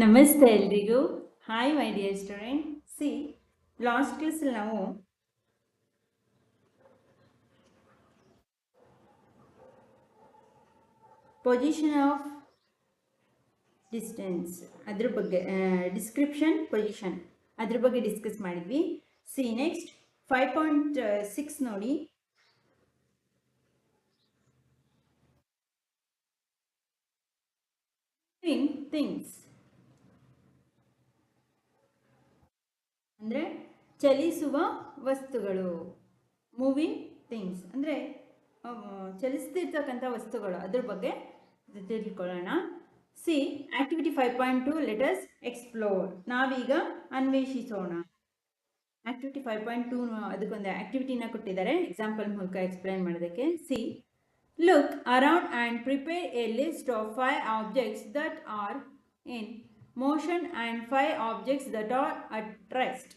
ನಮಸ್ತೆ ಎಲ್ರಿಗೂ. Hi my dear student see last ಕ್ಲಾಸಲ್ಲಿ ನಾವು ಪೊಸಿಷನ್ ಆಫ್ ಡಿಸ್ಟೆನ್ಸ್ ಅದ್ರ ಬಗ್ಗೆ ಡಿಸ್ಕ್ರಿಪ್ಷನ್ ಪೊಸಿಷನ್ ಅದ್ರ ಬಗ್ಗೆ ಡಿಸ್ಕಸ್ ಮಾಡಿದ್ವಿ. See next five point six ನೋಡಿ. ಥಿಂಗ್ಸ್ ಅಂದರೆ ಚಲಿಸುವ ವಸ್ತುಗಳು ಮೂವಿಂಗ್ ಥಿಂಗ್ಸ್ ಅಂದರೆ ಚಲಿಸ್ತಿರ್ತಕ್ಕಂಥ ವಸ್ತುಗಳು. ಅದ್ರ ಬಗ್ಗೆ ತಿಳ್ಕೊಳ್ಳೋಣ. See activity five point two let's explore ನಾವೀಗ ಅನ್ವೇಷಿಸೋಣ. ಆಕ್ಟಿವಿಟಿ ಫೈವ್ ಪಾಯಿಂಟ್ ಟೂ ಅದಕ್ಕೊಂದು ಆಕ್ಟಿವಿಟಿನ ಕೊಟ್ಟಿದ್ದಾರೆ. ಎಕ್ಸಾಂಪಲ್ ಮೂಲಕ ಎಕ್ಸ್ಪ್ಲೈನ್ ಮಾಡೋದಕ್ಕೆ. See look around and prepare a list of five objects that are in motion and five objects that are at rest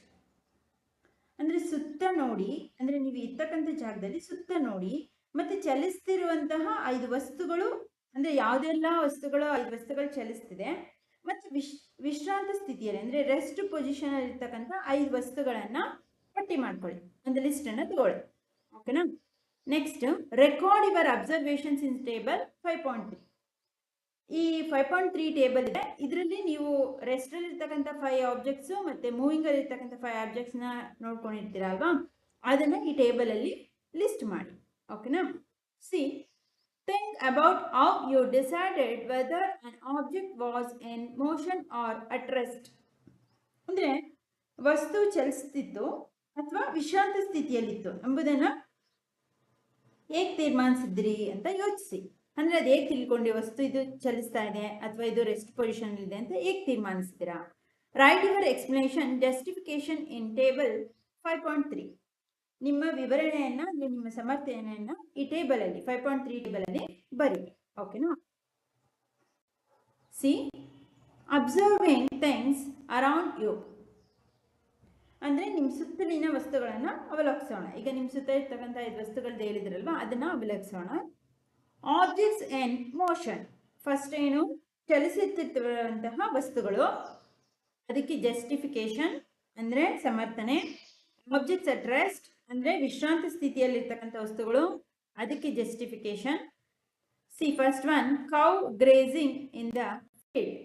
ಅಂದರೆ ಸುತ್ತ ನೋಡಿ, ಅಂದರೆ ನೀವು ಇರ್ತಕ್ಕಂಥ ಜಾಗದಲ್ಲಿ ಸುತ್ತ ನೋಡಿ, ಮತ್ತು ಚಲಿಸ್ತಿರುವಂತಹ ಐದು ವಸ್ತುಗಳು, ಅಂದರೆ ಯಾವುದೆಲ್ಲ ವಸ್ತುಗಳು, ಐದು ವಸ್ತುಗಳು ಚಲಿಸ್ತಿದೆ, ಮತ್ತು ವಿಶ್, ವಿಶ್ರಾಂತ ಸ್ಥಿತಿಯಲ್ಲಿ, ಅಂದರೆ ರೆಸ್ಟ್ ಪೊಸಿಷನಲ್ಲಿ ಇರ್ತಕ್ಕಂಥ ಐದು ವಸ್ತುಗಳನ್ನು ಪಟ್ಟಿ ಮಾಡ್ಕೊಳ್ಳಿ. ಒಂದು ಲಿಸ್ಟನ್ನು ತಗೊಳ್ಳಿ. ಓಕೆನಾ next record your observations in table five point three ಈ ಫೈವ್ ಪಾಯಿಂಟ್ ತ್ರೀ ಟೇಬಲ್ ಇದೆ. ಇದರಲ್ಲಿ ನೀವು ರೆಸ್ಟಲ್ಲಿ ಇರ್ತಕ್ಕಂಥ ಫೈವ್ ಆಬ್ಜೆಕ್ಟ್ಸು ಮತ್ತು ಮೂವಿಂಗಲ್ಲಿ ಇರ್ತಕ್ಕಂಥ ಫೈವ್ನ ನೋಡ್ಕೊಂಡಿರ್ತೀರ ಅಲ್ವಾ? ಅದನ್ನು ಈ ಟೇಬಲಲ್ಲಿ ಲಿಸ್ಟ್ ಮಾಡಿ. ಓಕೆನಾ see think about how you decided whether an object was in motion or at rest ಅಂದರೆ ವಸ್ತು ಚಲಿಸ್ತಿತ್ತು ಅಥವಾ ವಿಶ್ರಾಂತ ಸ್ಥಿತಿಯಲ್ಲಿತ್ತು ಎಂಬುದನ್ನು ಹೇಗೆ ತೀರ್ಮಾನಿಸಿದ್ರಿ ಅಂತ ಯೋಚಿಸಿ. ಅಂದರೆ ಅದು ಹೇಗೆ ತಿಳ್ಕೊಂಡು ವಸ್ತು ಇದು ಚಲಿಸ್ತಾ ಇದೆ ಅಥವಾ ಇದು ರೆಸ್ಟ್ ಪೊಸಿಷನ್ ಇದೆ ಅಂತ ಹೇಗೆ ತೀರ್ಮಾನಿಸ್ತೀರಾ? Write your explanation justification in table five point three ನಿಮ್ಮ ವಿವರಣೆಯನ್ನ ಅಂದರೆ ನಿಮ್ಮ ಸಮರ್ಥನೆಯನ್ನ ಈ ಟೇಬಲಲ್ಲಿ ಫೈವ್ ಪಾಯಿಂಟ್ ತ್ರೀ ಟೇಬಲಲ್ಲಿ ಬರಿ ಓಕೆನಾ see observing things around you ಅಂದರೆ ನಿಮ್ಮ ಸುತ್ತಲಿನ ವಸ್ತುಗಳನ್ನು ಅವಲೋಕಿಸೋಣ ಈಗ ನಿಮ್ಮ ಸುತ್ತ ಇರ್ತಕ್ಕಂಥ ಐದು ವಸ್ತುಗಳದ್ದು ಹೇಳಿದ್ರಲ್ವಾ, ಅದನ್ನು ಅವಲೋಕಿಸೋಣ ಆಬ್ಜೆಕ್ಟ್ಸ್ ಇನ್ ಮೋಷನ್ ಫಸ್ಟ್ ಏನು? ಚಲಿಸುತ್ತಿರುವಂತಹ ವಸ್ತುಗಳು. ಅದಕ್ಕೆ ಜಸ್ಟಿಫಿಕೇಶನ್ ಅಂದರೆ ಸಮರ್ಥನೆ. ಆಬ್ಜೆಕ್ಟ್ಸ್ ಅಟ್ ರೆಸ್ಟ್ ಅಂದರೆ ವಿಶ್ರಾಂತ ಸ್ಥಿತಿಯಲ್ಲಿರ್ತಕ್ಕಂಥ ವಸ್ತುಗಳು. ಅದಕ್ಕೆ justification see first one cow grazing in the field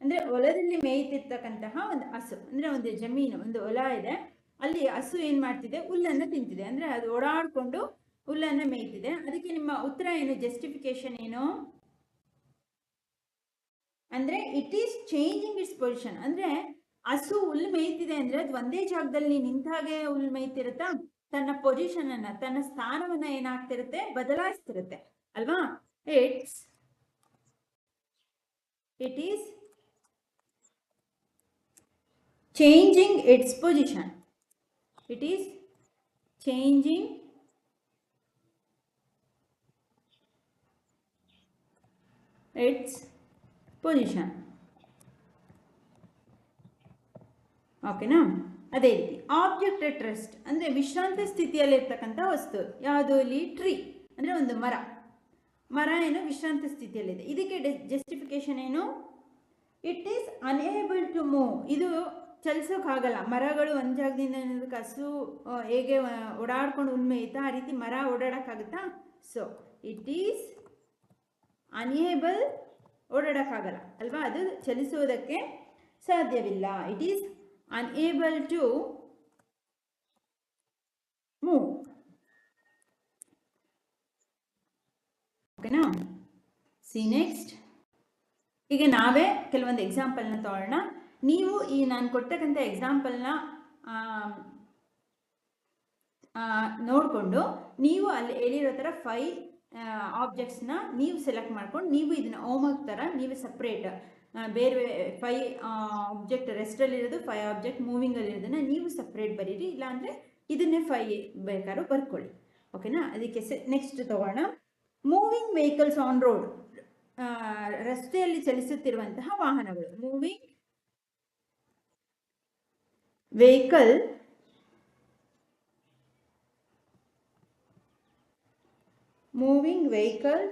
ಅಂದರೆ ಹೊಲದಲ್ಲಿ ಮೇಯ್ತಿರ್ತಕ್ಕಂತಹ ಒಂದು ಹಸು. ಅಂದರೆ ಒಂದು ಜಮೀನು, ಒಂದು ಹೊಲ ಇದೆ. ಅಲ್ಲಿ ಹಸು ಏನು ಮಾಡ್ತಿದೆ? ಹುಲ್ಲನ್ನು ತಿಂತಿದೆ. ಅಂದರೆ ಅದು ಓಡಾಡಿಕೊಂಡು ಹುಲ್ಲನ್ನು ಮೇಯ್ತಿದೆ. ಅದಕ್ಕೆ ನಿಮ್ಮ ಉತ್ತರ ಏನು? ಜಸ್ಟಿಫಿಕೇಶನ್ ಏನು? ಅಂದರೆ it is changing its position ಅಂದರೆ ಹಸು ಹುಲ್ಲು ಮೇಯ್ತಿದೆ ಅಂದರೆ ಅದು ಒಂದೇ ಜಾಗದಲ್ಲಿ ನಿಂತಾಗೆ ಹುಲ್ ಮೇಯ್ತಿರುತ್ತಾ? ತನ್ನ ಪೊಸಿಷನ್ ಅನ್ನ, ತನ್ನ ಸ್ಥಾನವನ್ನ ಏನಾಗ್ತಿರುತ್ತೆ? ಬದಲಾಯಿಸ್ತಿರುತ್ತೆ. ಅಲ್ವಾ? Its it is changing its position it is changing its position. ಓಕೆನಾ ಅದೇ ರೀತಿ ಆಬ್ಜೆಕ್ಟ್ ಅಟ್ ರೆಸ್ಟ್ ಅಂದರೆ ವಿಶ್ರಾಂತ ಸ್ಥಿತಿಯಲ್ಲಿರ್ತಕ್ಕಂಥ ವಸ್ತು. ಯಾವುದು? ಇಲ್ಲಿ ಟ್ರೀ ಅಂದರೆ ಒಂದು ಮರ. ಮರ ಏನು? ವಿಶ್ರಾಂತ ಸ್ಥಿತಿಯಲ್ಲಿದೆ ಇದಕ್ಕೆ ಜಸ್ಟಿಫಿಕೇಶನ್ ಏನು? It is unable to move ಇದು ಚಲಿಸೋಕ್ಕಾಗಲ್ಲ. ಮರಗಳು ಒಂದು ಜಾಗದಿಂದ ಹಸು ಹೇಗೆ ಓಡಾಡ್ಕೊಂಡು ಉಳ್ಮೆಯುತ್ತಾ ಆ ರೀತಿ ಮರ ಓಡಾಡೋಕ್ಕಾಗುತ್ತಾ? ಸೊ ಇಟ್ ಈಸ್ ಅನೇಬಲ್ ಓಡಾಡೋಕ್ಕಾಗಲ್ಲ, ಅಲ್ವಾ? ಅದು ಚಲಿಸುವುದಕ್ಕೆ ಸಾಧ್ಯವಿಲ್ಲ. It is unable to move ಓಕೆನಾ? ಸಿ ನೆಕ್ಸ್ಟ್ ಈಗ ನಾವೇ ಕೆಲವೊಂದು ಎಕ್ಸಾಂಪಲ್ನ ತಗೊಳ್ಳೋಣ ನೀವು ಈ ನಾನು ಕೊಡ್ತಕ್ಕಂಥ ಎಕ್ಸಾಂಪಲ್ನ ನೋಡಿಕೊಂಡು ನೀವು ಅಲ್ಲಿ ಹೇಳಿರೋ ಥರ ಫೈ ಆಬ್ಜೆಕ್ಟ್ಸ್ನ ನೀವು ಸೆಲೆಕ್ಟ್ ಮಾಡ್ಕೊಂಡು ನೀವು ಇದನ್ನ ಹೋಮ್ವರ್ಕ್ ಥರ ನೀವು ಸಪ್ರೇಟ್ ಬೇರೆ ಫೈ ಆಬ್ಜೆಕ್ಟ್ ರೆಸ್ಟಲ್ಲಿರೋದು ಫೈ ಆಬ್ಜೆಕ್ಟ್ ಮೂವಿಂಗಲ್ಲಿರೋದನ್ನು ನೀವು ಸಪ್ರೇಟ್ ಬರೀರಿ. ಇಲ್ಲಾಂದರೆ ಇದನ್ನೇ ಫೈ ಬೇಕಾದ್ರೂ ಬರ್ಕೊಳ್ಳಿ. ಓಕೆನಾ ಅದಕ್ಕೆ ಸೆ ನೆಕ್ಸ್ಟ್ ತಗೋಣ. ಮೂವಿಂಗ್ ವೆಹಿಕಲ್ಸ್ ಆನ್ ರೋಡ್ ರಸ್ತೆಯಲ್ಲಿ ಚಲಿಸುತ್ತಿರುವಂತಹ ವಾಹನಗಳು. Moving vehicle moving vehicle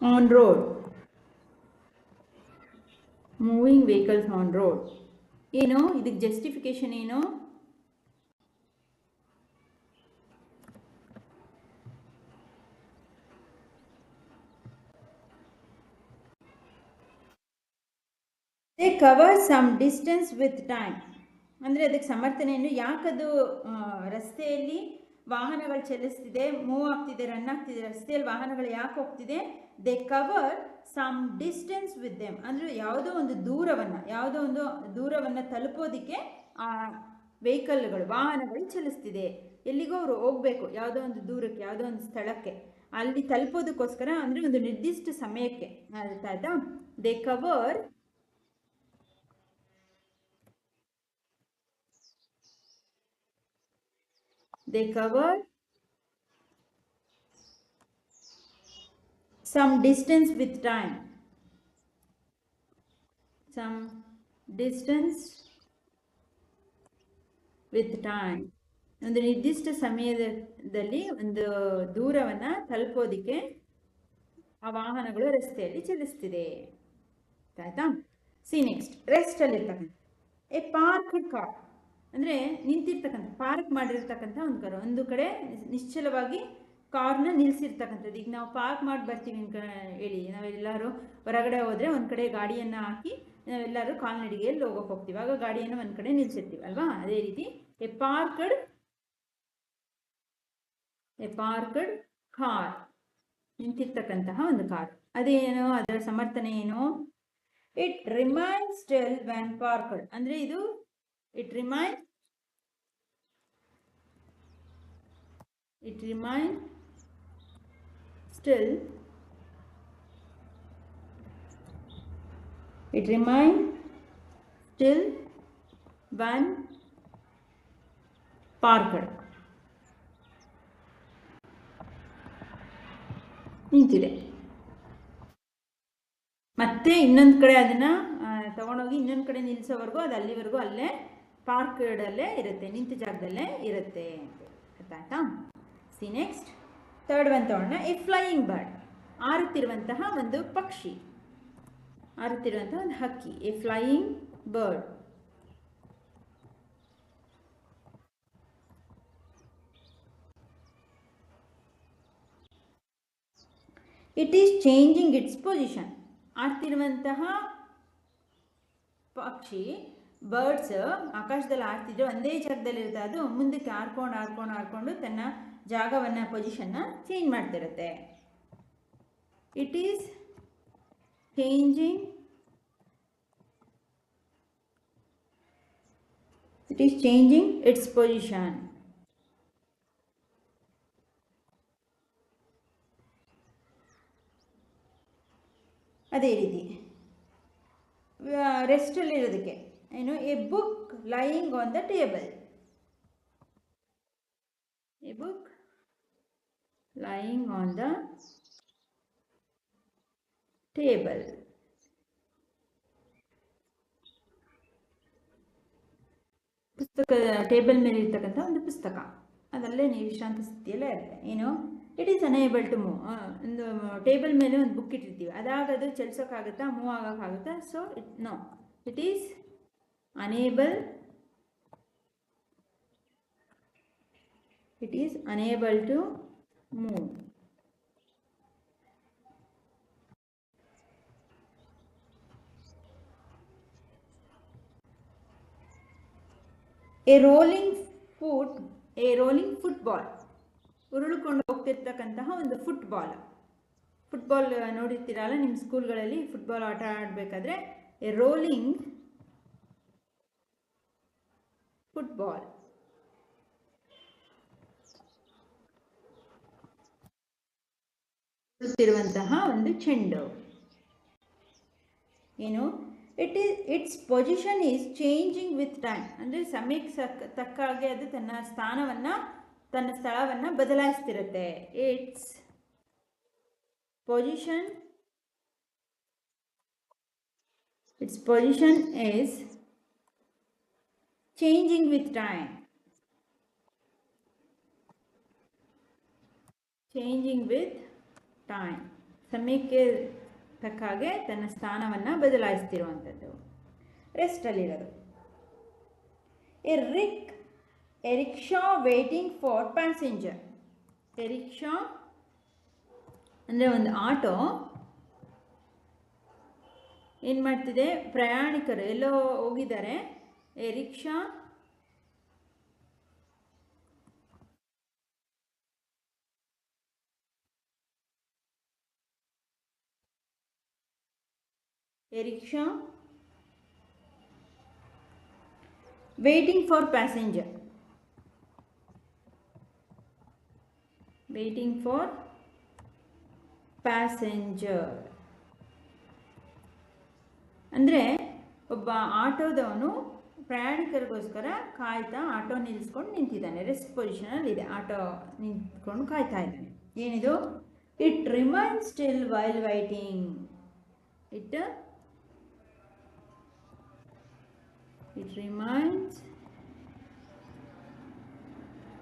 on road moving vehicles on road ಏನು ಇದಕ್ಕೆ ಜಸ್ಟಿಫಿಕೇಶನ್ ಏನು they cover some distance with time ಅಂದರೆ ಅದಕ್ಕೆ ಸಮರ್ಥನೆಯನ್ನು ಯಾಕದು ರಸ್ತೆಯಲ್ಲಿ ವಾಹನಗಳು ಚಲಿಸ್ತಿದೆ ಮೂವ್ ಆಗ್ತಿದೆ ರನ್ ಆಗ್ತಿದೆ, ರಸ್ತೆಯಲ್ಲಿ ವಾಹನಗಳು ಯಾಕೆ ಹೋಗ್ತಿದೆ? They cover some distance with them ಅಂದರೆ ಯಾವುದೋ ಒಂದು ದೂರವನ್ನು, ಯಾವುದೋ ಒಂದು ದೂರವನ್ನು ತಲುಪೋದಕ್ಕೆ ಆ ವೆಹಿಕಲ್ಗಳು, ವಾಹನಗಳು ಚಲಿಸ್ತಿದೆ. ಎಲ್ಲಿಗೋ ಅವರು ಹೋಗಬೇಕು, ಯಾವುದೋ ಒಂದು ದೂರಕ್ಕೆ, ಯಾವುದೋ ಒಂದು ಸ್ಥಳಕ್ಕೆ. ಅಲ್ಲಿ ತಲುಪೋದಕ್ಕೋಸ್ಕರ ಅಂದರೆ ಒಂದು ನಿರ್ದಿಷ್ಟ ಸಮಯಕ್ಕೆ ಆಯಿತಾ? They cover they cover some distance with time. Some distance with time. ಒಂದು ನಿರ್ದಿಷ್ಟ ಸಮಯದಲ್ಲಿ ಒಂದು ದೂರವನ್ನು ತಲುಪೋದಿಕ್ಕೆ ಆ ವಾಹನಗಳು ರಸ್ತೆಯಲ್ಲಿ ಚಲಿಸ್ತಿದೆ. ಆಯ್ತಾ? ಸಿ ನೆಕ್ಸ್ಟ್ ರೆಸ್ಟಲ್ಲಿ ಇರ್ತಕ್ಕಂಥ ಎ ಪಾರ್ಕ್ಡ್ ಕಾರ್ ಅಂದರೆ ನಿಂತಿರ್ತಕ್ಕಂಥ, ಪಾರ್ಕ್ ಮಾಡಿರ್ತಕ್ಕಂಥ ಒಂದು ಕಾರು. ಒಂದು ಕಡೆ ನಿಶ್ಚಲವಾಗಿ ಕಾರ್ನ ನಿಲ್ಲಿಸಿರ್ತಕ್ಕಂಥದ್ದು ಈಗ ನಾವು ಪಾರ್ಕ್ ಮಾಡಿ ಬರ್ತೀವಿ ಅಂತ ಹೇಳಿ. ನಾವೆಲ್ಲರೂ ಹೊರಗಡೆ ಹೋದರೆ ಒಂದು ಕಡೆ ಗಾಡಿಯನ್ನು ಹಾಕಿ ನಾವೆಲ್ಲರೂ ಕಾಲ್ನಡಿಗೆಯಲ್ಲಿ ಹೋಗೋಕೆ ಹೋಗ್ತೀವಿ. ಆಗ ಗಾಡಿಯನ್ನು ಒಂದು ಕಡೆ ನಿಲ್ಲಿಸಿರ್ತೀವಿ ಅಲ್ವಾ? ಅದೇ ರೀತಿ a parked a parked car. ನಿಂತಿರ್ತಕ್ಕಂತಹ ಒಂದು ಕಾರ್. ಅದೇನು? ಅದರ ಸಮರ್ಥನೆ ಏನು? It remains still when parked ಅಂದರೆ ಇದು it remain it remain still. It remain still when parked ನಿಂತಿದೆ ಮತ್ತೆ ಇನ್ನೊಂದು ಕಡೆ ಅದನ್ನು ತಗೊಂಡೋಗಿ ಇನ್ನೊಂದು ಕಡೆ ನಿಲ್ಲಿಸೋವರೆಗೂ ಅದು ಅಲ್ಲಿವರೆಗೂ ಅಲ್ಲೇ ಪಾರ್ಕ್ಡಲ್ಲೇ ಇರುತ್ತೆ, ನಿಂತ ಜಾಗದಲ್ಲೇ ಇರುತ್ತೆ ಅಂತ. ಆಯ್ತಾ ಸಿ ನೆಕ್ಸ್ಟ್ ತರ್ಡ್ ಒನ್ ತಗೊಂಡ ಎ ಫ್ಲೈಯಿಂಗ್ ಬರ್ಡ್ ಆರುತ್ತಿರುವಂತಹ ಒಂದು ಪಕ್ಷಿ. ಆರುತ್ತಿರುವಂತಹ ಒಂದು ಹಕ್ಕಿ. A flying bird it is changing its position ಆಡ್ತಿರುವಂತಹ ಪಕ್ಷಿ ಬರ್ಡ್ಸ್ ಆಕಾಶದಲ್ಲಿ ಆಡ್ತಿದ್ರೆ ಒಂದೇ ಜಾಗದಲ್ಲಿ ಇರುತ್ತೆ. ಅದು ಮುಂದಕ್ಕೆ ಆಡ್ಕೊಂಡು ಆಡ್ಕೊಂಡು ಆಡ್ಕೊಂಡು ತನ್ನ ಜಾಗವನ್ನು ಪೊಸಿಷನ್ನ change ಮಾಡ್ತಿರುತ್ತೆ. It is changing it is changing its position ಅದೇ ರೀತಿ. ರೆಸ್ಟಲ್ಲಿ ಇರೋದಕ್ಕೆ know a book lying on the table a book lying on the table ಪುಸ್ತಕ ಟೇಬಲ್ ಮೇಲೆ ಇರ್ತಕ್ಕಂಥ ಒಂದು ಪುಸ್ತಕ. ಅದಲ್ಲೇ ನೀವು ವಿಶ್ರಾಂತ ಸ್ಥಿತಿಯಲ್ಲೇ ಇರುತ್ತೆ ಏನು? It is unable to move ಒಂದು ಟೇಬಲ್ ಮೇಲೆ ಒಂದು ಬುಕ್ ಇಟ್ಟಿರ್ತೀವಿ. ಅದಾಗದು ಚಲಿಸೋಕ್ಕಾಗುತ್ತಾ move ಆಗೋಕ್ಕಾಗುತ್ತಾ? So it no it is unable it is unable to move. A rolling foot a rolling football ಉರುಳುಕೊಂಡು ಹೋಗ್ತಿರ್ತಕ್ಕಂತಹ ಒಂದು ಫುಟ್ಬಾಲ್ ಫುಟ್ಬಾಲ್ ನೋಡಿರ್ತೀರಲ್ಲ ನಿಮ್ಮ ಸ್ಕೂಲ್ಗಳಲ್ಲಿ ಫುಟ್ಬಾಲ್ ಆಟ ಆಡಬೇಕಾದ್ರೆ ಎ ರೋಲಿಂಗ್ ಫುಟ್ಬಾಲ್ ಉರುಳುತ್ತಿರುವಂತಹ ಒಂದು ಚೆಂಡು. ಏನು? It is its position is changing with time ಅಂದರೆ ಸಮಯಕ್ಕೆ ಸಕ್, ತಕ್ಕ ಹಾಗೆ ಅದು ತನ್ನ ಸ್ಥಾನವನ್ನು, ತನ್ನ ಸ್ಥಳವನ್ನು ಬದಲಾಯಿಸ್ತಿರುತ್ತೆ. Its position its position is changing with time changing with time ಸಮಯಕ್ಕೆ ತಕ್ಕ ಹಾಗೆ ತನ್ನ ಸ್ಥಾನವನ್ನು ಬದಲಾಯಿಸ್ತಿರುವಂಥದ್ದು ರೆಸ್ಟಲ್ಲಿರೋದು a rick a rickshaw waiting for passenger a rickshaw ಅಂದರೆ ಒಂದು ಆಟೋ. ಏನು ಮಾಡ್ತಿದೆ? ಪ್ರಯಾಣಿಕರು ಎಲ್ಲೋ ಹೋಗಿದ್ದಾರೆ. a rickshaw a rickshaw waiting for passenger waiting for passenger ಅಂದರೆ ಒಬ್ಬ ಆಟೋದವನು ಪ್ರಯಾಣಿಕರಿಗೋಸ್ಕರ ಕಾಯ್ತಾ ಆಟೋ ನಿಲ್ಲಿಸ್ಕೊಂಡು ನಿಂತಿದ್ದಾನೆ ರೆಸ್ಟ್ ಪೊಸಿಷನಲ್ಲಿ ಇದೆ ಆಟೋ ನಿಂತ್ಕೊಂಡು ಕಾಯ್ತಾ ಇದ್ದಾನೆ ಏನಿದು it remain still while waiting it It remains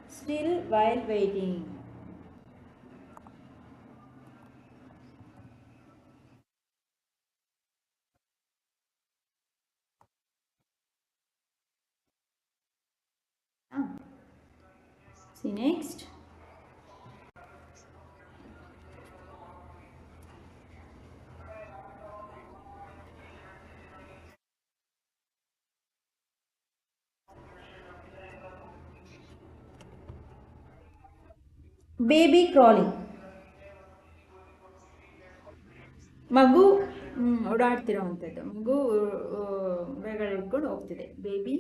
still while waiting. See next. Baby crawling. ಮಗು ಓಡಾಡ್ತಿರೋವಂಥದ್ದು ಮಗು ಇಟ್ಕೊಂಡು ಹೋಗ್ತಿದೆ ಬೇಬಿ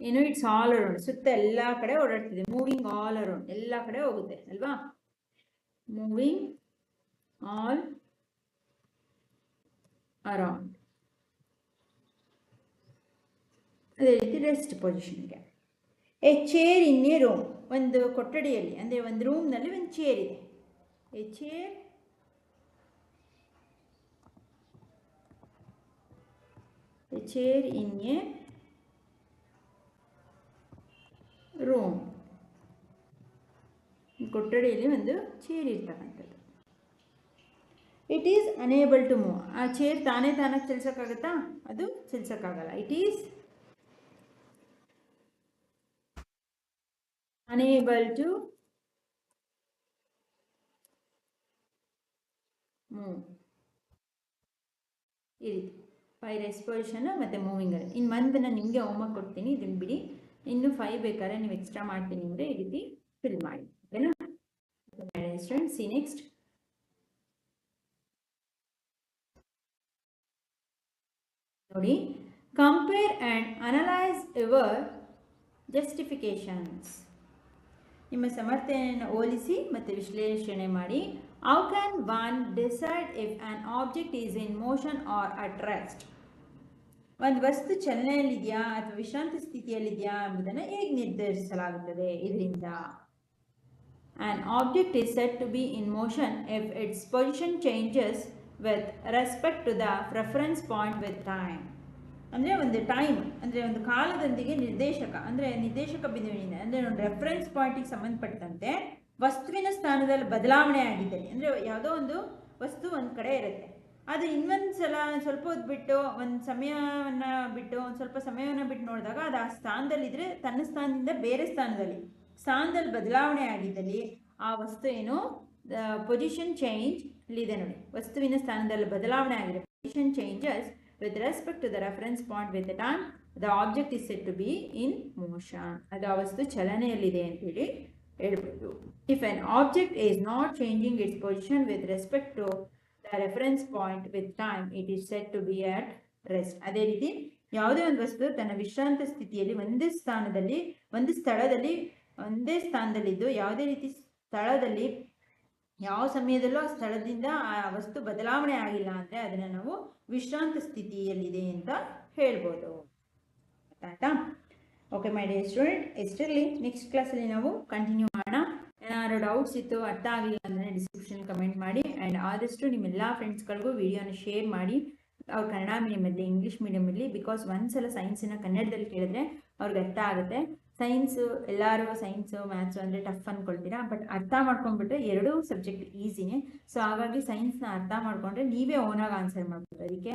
ಏನು ಇಟ್ಸ್ ಆಲ್ ಅರೌಂಡ್ ಸುತ್ತ ಎಲ್ಲ ಕಡೆ ಓಡಾಡ್ತಿದೆ ಮೂವಿಂಗ್ ಆಲ್ ಅರೌಂಡ್ ಎಲ್ಲ ಕಡೆ ಹೋಗುತ್ತೆ ಅಲ್ವಾ ಮೂವಿಂಗ್ ಆಲ್ ಅರೌಂಡ್ ಅದೇ ರೀತಿ rest ಪೊಸಿಷನ್ಗೆ a chair in a room ಒಂದು ಕೊಠಡಿಯಲ್ಲಿ ಅಂದರೆ ಒಂದು ರೂಮ್ನಲ್ಲಿ ಒಂದು ಚೇರ್ ಇದೆ a chair a chair in a room. ಕೊಠಡಿಯಲ್ಲಿ ಒಂದು ಚೇರ್ ಇರ್ತಕ್ಕಂಥದ್ದು. It is unable to move ಆ ಚೇರ್ ತಾನೇ ತಾನಾಗಿ ಚಲಿಸೋಕ್ಕಾಗತ್ತಾ? ಅದು ಚಲಿಸೋಕ್ಕಾಗಲ್ಲ. It is unable to move ಈ ರೀತಿ. ಫೈ ರೆಸ್ಪೊಸಿಷನ್ ಮತ್ತು ಮೂವಿಂಗ್ ಇನ್ನು ಮಂದನ್ನು ನಿಮಗೆ ಹೋಮ್ವರ್ಕ್ ಕೊಡ್ತೀನಿ. ಇದನ್ನು ಬಿಡಿ. ಇನ್ನು ಫೈವ್ ಬೇಕಾದ್ರೆ ನೀವು ಎಕ್ಸ್ಟ್ರಾ ಮಾಡ್ತೀನಿ ಅಂದರೆ ಈ ರೀತಿ ಫಿಲ್ ಮಾಡಿ ಓಕೆನಾ ಸ್ಟೂಡೆಂಟ್ ಸಿ ನೆಕ್ಸ್ಟ್ ನೋಡಿ compare and analyse your justifications ನಿಮ್ಮ ಸಮರ್ಥನೆಯನ್ನು ಹೋಲಿಸಿ ಮತ್ತು ವಿಶ್ಲೇಷಣೆ ಮಾಡಿ. How can one decide if an object is in motion or at rest ಒಂದು ವಸ್ತು ಚಲನೆಯಲ್ಲಿದೆಯಾ ಅಥವಾ ವಿಶ್ರಾಂತಿ ಸ್ಥಿತಿಯಲ್ಲಿದೆಯಾ ಎಂಬುದನ್ನು ಹೇಗೆ ನಿರ್ಧರಿಸಲಾಗುತ್ತದೆ ಇದರಿಂದ? An object is set to be in motion if its position changes with respect to the preference point with time ಅಂದರೆ ಒಂದು ಟೈಮ್ ಅಂದರೆ ಒಂದು ಕಾಲದೊಂದಿಗೆ ನಿರ್ದೇಶಕ, ಅಂದರೆ ನಿರ್ದೇಶಕ ಬಿಂದುವಿನಿಂದ, ಅಂದರೆ ಒಂದು ರೆಫರೆನ್ಸ್ ಪಾಯಿಂಟಿಗೆ ಸಂಬಂಧಪಟ್ಟಂತೆ ವಸ್ತುವಿನ ಸ್ಥಾನದಲ್ಲಿ ಬದಲಾವಣೆ ಆಗಿದ್ದರೆ ಅಂದರೆ ಯಾವುದೋ ಒಂದು ವಸ್ತು ಒಂದು ಕಡೆ ಇರುತ್ತೆ. ಅದು ಇನ್ನೊಂದು ಸಲ ಸ್ವಲ್ಪ ಹೊತ್ತು ಬಿಟ್ಟು, ಒಂದು ಸಮಯವನ್ನು ಬಿಟ್ಟು, ಒಂದು ಸ್ವಲ್ಪ ಸಮಯವನ್ನು ಬಿಟ್ಟು ನೋಡಿದಾಗ ಅದು ಆ ಸ್ಥಾನದಲ್ಲಿದ್ದರೆ ತನ್ನ ಸ್ಥಾನದಿಂದ ಬೇರೆ ಸ್ಥಾನದಲ್ಲಿ. ಸ್ಥಾನದಲ್ಲಿ ಬದಲಾವಣೆ ಆಗಿದ್ದಲ್ಲಿ ಆ ವಸ್ತು ಏನು? ಪೊಸಿಷನ್ ಚೇಂಜ್ ಇಲ್ಲಿದೆ ನೋಡಿ. ವಸ್ತುವಿನ ಸ್ಥಾನದಲ್ಲಿ ಬದಲಾವಣೆ ಆಗಿದೆ position changes with respect to the reference point with the time the object is set to be in motion ಅದು ಆ ವಸ್ತು ಚಲನೆಯಲ್ಲಿದೆ ಅಂತೇಳಿ ಹೇಳ್ಬೋದು. If an object is not changing its position with respect to the point with time it is set to be at rest ಅದೇ ರೀತಿ ಯಾವುದೇ ಒಂದು ವಸ್ತು ತನ್ನ ವಿಶ್ರಾಂತ ಸ್ಥಿತಿಯಲ್ಲಿ ಒಂದೇ ಸ್ಥಾನದಲ್ಲಿ, ಒಂದು ಸ್ಥಳದಲ್ಲಿ, ಒಂದೇ ಸ್ಥಾನದಲ್ಲಿದ್ದು ಯಾವುದೇ ರೀತಿ ಸ್ಥಳದಲ್ಲಿ, ಯಾವ ಸಮಯದಲ್ಲೂ ಆ ಸ್ಥಳದಿಂದ ಆ ವಸ್ತು ಬದಲಾವಣೆ ಆಗಿಲ್ಲ ಅಂದರೆ ಅದನ್ನು ನಾವು ವಿಶ್ರಾಂತ ಸ್ಥಿತಿಯಲ್ಲಿದೆ ಅಂತ ಹೇಳ್ಬೋದು. ಆಯ್ತಾ? ಓಕೆ ಮೈ ಡಿಯರ್ ಸ್ಟೂಡೆಂಟ್ ಎಷ್ಟಿರಲಿ ನೆಕ್ಸ್ಟ್ ಕ್ಲಾಸಲ್ಲಿ ನಾವು ಕಂಟಿನ್ಯೂ ಮಾಡೋಣ. ಏನಾದ್ರು ಡೌಟ್ಸ್ ಇತ್ತು, ಅರ್ಥ ಆಗಲಿಲ್ಲ ಅಂದರೆ ಡಿಸ್ಕ್ರಿಪ್ಷನ್ ಕಮೆಂಟ್ ಮಾಡಿ. ಆ್ಯಂಡ್ ಆದಷ್ಟು ನಿಮ್ಮೆಲ್ಲ ಫ್ರೆಂಡ್ಸ್ಗಳಿಗೂ ವಿಡಿಯೋನ ಶೇರ್ ಮಾಡಿ. ಅವ್ರು ಕನ್ನಡ ಮೀಡಿಯಮಲ್ಲಿ ಇಂಗ್ಲಿಷ್ ಮೀಡಿಯಮಲ್ಲಿ ಬಿಕಾಸ್ ಒಂದ್ಸಲ ಸೈನ್ಸನ್ನ ಕನ್ನಡದಲ್ಲಿ ಕೇಳಿದ್ರೆ ಅವ್ರಿಗೆ ಅರ್ಥ ಆಗುತ್ತೆ. ಸೈನ್ಸು ಎಲ್ಲರೂ ಸೈನ್ಸು ಮ್ಯಾಥ್ಸು ಅಂದರೆ ಟಫ್ ಅಂದ್ಕೊಳ್ತೀರಾ ಬಟ್ ಅರ್ಥ ಮಾಡ್ಕೊಂಡ್ಬಿಟ್ರೆ ಎರಡೂ ಸಬ್ಜೆಕ್ಟ್ ಈಸಿನೇ ಸೊ ಹಾಗಾಗಿ ಸೈನ್ಸ್ನ ಅರ್ಥ ಮಾಡ್ಕೊಂಡ್ರೆ ನೀವೇ ಓನಾಗಿ ಆನ್ಸರ್ ಮಾಡ್ಬೋದು. ಅದಕ್ಕೆ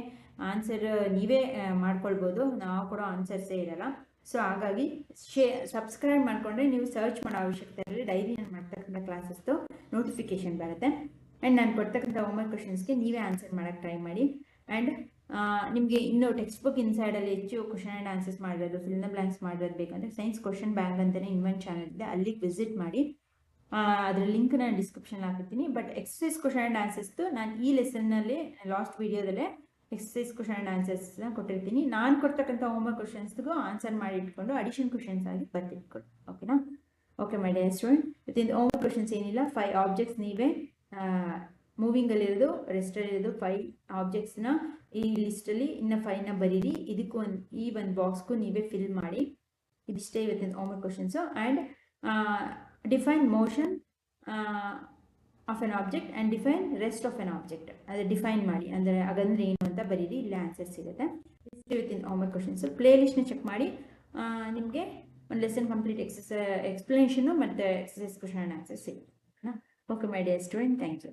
ಆನ್ಸರ್ ನೀವೇ ಮಾಡ್ಕೊಳ್ಬೋದು. ನಾವು ಕೊಡೋ ಆನ್ಸರ್ಸೇ ಇರಲ್ಲ. ಸೊ ಹಾಗಾಗಿ ಶೇ ಸಬ್ಸ್ಕ್ರೈಬ್ ಮಾಡಿಕೊಂಡ್ರೆ ನೀವು ಸರ್ಚ್ ಮಾಡೋ ಅವಶ್ಯಕತೆ ಇರಲಿ ಡೈಲಿ ನಾನು ಮಾಡ್ತಕ್ಕಂಥ ಕ್ಲಾಸಸ್ದು ನೋಟಿಫಿಕೇಶನ್ ಬರುತ್ತೆ. ಆ್ಯಂಡ್ ನಾನು ಕೊಡ್ತಕ್ಕಂಥ ಹೋಮ್ವರ್ಕ್ ಕ್ವಶನ್ಸ್ಗೆ ನೀವೇ ಆನ್ಸರ್ ಮಾಡೋಕ್ಕೆ ಟ್ರೈ ಮಾಡಿ. ಆ್ಯಂಡ್ ನಿಮಗೆ ಇನ್ನೂ ಟೆಕ್ಸ್ಟ್ ಬುಕ್ ಇನ್ಸೈಡಲ್ಲಿ ಹೆಚ್ಚು ಕ್ವಶನ್ ಆ್ಯಂಡ್ ಆನ್ಸರ್ಸ್ ಮಾಡಿರೋದು ಫಿಲ್ ದ ಬ್ಲ್ಯಾಂಕ್ಸ್ ಮಾಡಿರೋದು ಬೇಕಂದರೆ ಸೈನ್ಸ್ ಕ್ವಶನ್ ಬ್ಯಾಂಕ್ ಅಂತಲೇ ಇನ್ನೊಂದು ಚಾನಲ್ ಇದೆ ಅಲ್ಲಿಗೆ ವಿಸಿಟ್ ಮಾಡಿ. ಅದರ ಲಿಂಕ್ ನಾನು ಡಿಸ್ಕ್ರಿಪ್ಷನ್ ಹಾಕಿರ್ತೀನಿ. ಬಟ್ ಎಕ್ಸಸೈಸ್ ಕ್ವಶನ್ ಆ್ಯಂಡ್ ಆನ್ಸರ್ಸ್ದು ನಾನು ಈ ಲೆಸನ್ನಲ್ಲಿ ಲಾಸ್ಟ್ ವೀಡಿಯೋದಲ್ಲೇ ಎಕ್ಸಸೈಸ್ ಕ್ವಶನ್ ಆನ್ಸರ್ಸ್ನ ಕೊಟ್ಟಿರ್ತೀನಿ. ನಾನು ಕೊಡ್ತಕ್ಕಂಥ ಹೋಮ್ವರ್ಕ್ ಕ್ವಶನ್ಸ್ಗೂ ಆನ್ಸರ್ ಮಾಡಿ ಇಟ್ಕೊಂಡು ಅಡಿಷನ್ ಕ್ವಶನ್ಸ್ ಆಗಿ ಬರ್ತಿಟ್ಕೊಂಡು ಓಕೆನಾ okay my dear student within homework questions ಏನಿಲ್ಲ ಫೈವ್ ಆಬ್ಜೆಕ್ಟ್ಸ್ ನೀವೇ ಮೂವಿಂಗಲ್ಲಿರೋದು ರೆಸ್ಟಲ್ಲಿರೋದು ಫೈವ್ ಆಬ್ಜೆಕ್ಟ್ಸ್ನ ಈ ಲಿಸ್ಟಲ್ಲಿ ಇನ್ನು ಫೈವ್ನ ಬರೀರಿ. ಇದಕ್ಕೂ ಒಂದು, ಈ ಒಂದು ಬಾಕ್ಸ್ಗೂ ನೀವೇ ಫಿಲ್ ಮಾಡಿ. ಇದಿಷ್ಟೇ ಇವತ್ತಿನ homework questions and define motion of an object and define rest of an object ಅದು ಡಿಫೈನ್ ಮಾಡಿ, ಅಂದರೆ ಹಾಗಂದ್ರೆ ಏನು ಅಂತ ಬರೀರಿ, ಇಲ್ಲೇ ಆನ್ಸರ್ ಸಿಗುತ್ತೆ. ಇಷ್ಟು ಇವತ್ತಿನ ಮೈ ಕ್ವಶನ್ಸು ಪ್ಲೇ ಲಿಸ್ಟ್ನ ಚೆಕ್ ಮಾಡಿ. ನಿಮಗೆ ಒಂದು ಲೆಸನ್ ಕಂಪ್ಲೀಟ್ ಎಕ್ಸಸ್ ಎಕ್ಸ್ಪ್ಲನೇಷನು ಮತ್ತು ಎಕ್ಸಸೈಸ್ ಕ್ವಶನ್ ಆ್ಯಂಡ್ ಆನ್ಸರ್ ಸಿಗುತ್ತೆ. Okay my dear student thank you